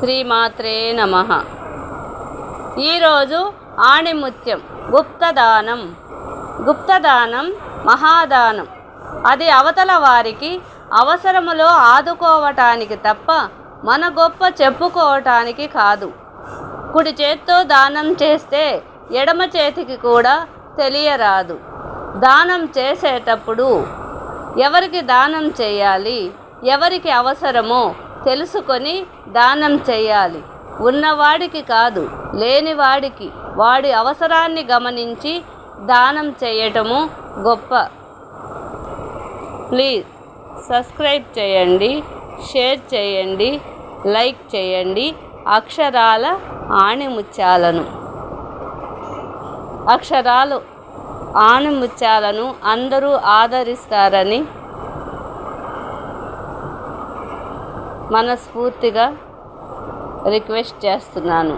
శ్రీమాత్రే నమ. ఈరోజు ఆణిముత్యం గుప్తదానం. గుప్తదానం మహాదానం. అది అవతల వారికి అవసరములో ఆదుకోవటానికి తప్ప మన గొప్ప చెప్పుకోవటానికి కాదు. కుడి చేత్తో దానం చేస్తే ఎడమ చేతికి కూడా తెలియరాదు. దానం చేసేటప్పుడు ఎవరికి దానం చేయాలి ఎవరికి అవసరమో తెలుసుకొని దానం చేయాలి. ఉన్నవాడికి కాదు లేనివాడికి వాడి అవసరాన్ని గమనించి దానం చేయటము గొప్ప. ప్లీజ్ సబ్స్క్రైబ్ చేయండి షేర్ చేయండి లైక్ చేయండి. అక్షరాల ఆణిముత్యాలను. అక్షరాలు ఆణిముత్యాలను అందరూ ఆదరిస్తారని మనస్ఫూర్తిగా రిక్వెస్ట్ చేస్తున్నాను.